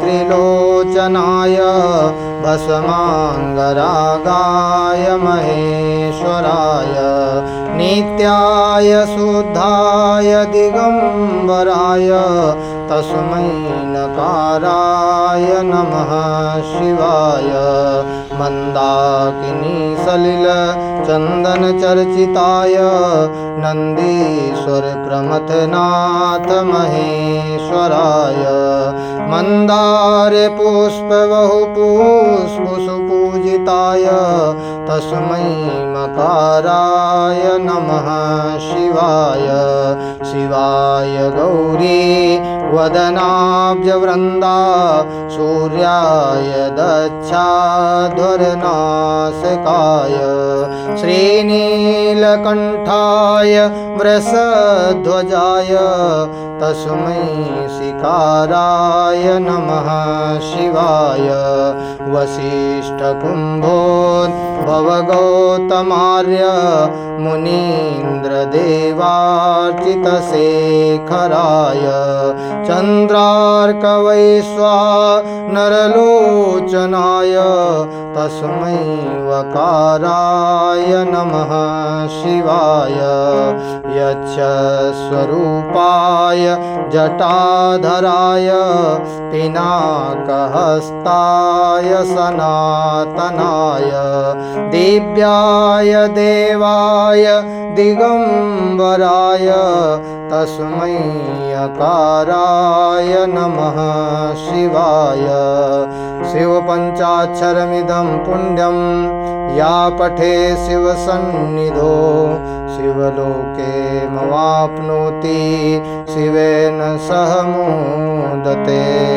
त्रिलोचनाय भस्माङ्गरागाय महेश्वराय नित्याय शुद्धाय दिगम्बराय तस्मै नकाराय नमः शिवाय मन्दाकिनी सलिल चन्दनचर्चिताय नन्दीश्वर प्रमथनाथ महेश्वराय मन्दारे पुष्पबहुपुष्पसुपूजिताय तस्मै मकाराय नमः शिवाय। शिवाय गौरी वदनाब्जवृन्दा सूर्याय दच्छाध्वरनाशकाय श्रीनीलकण्ठाय वृषध्वजाय तस्मै शिकाराय नमः शिवाय वसिष्ठकुम्भोद्भवगौतमार्य मुनीन्द्रदेवार्चितशेखराय चन्द्रार्कवैश्वा नरलोचनाय तस्मै वकाराय नमः। शिवाय यक्षस्वरूपाय जटाधराय पिनाकहस्ताय सनातनाय दिव्याय देवाय दिगम्बराय तस्मै यकाराय नमः। शिवाय शिवपञ्चाक्षरमिदं पुण्यं। या पठे शिवसन्निधो शिवलोके मवाप्नोति शिवेन सह मोदते।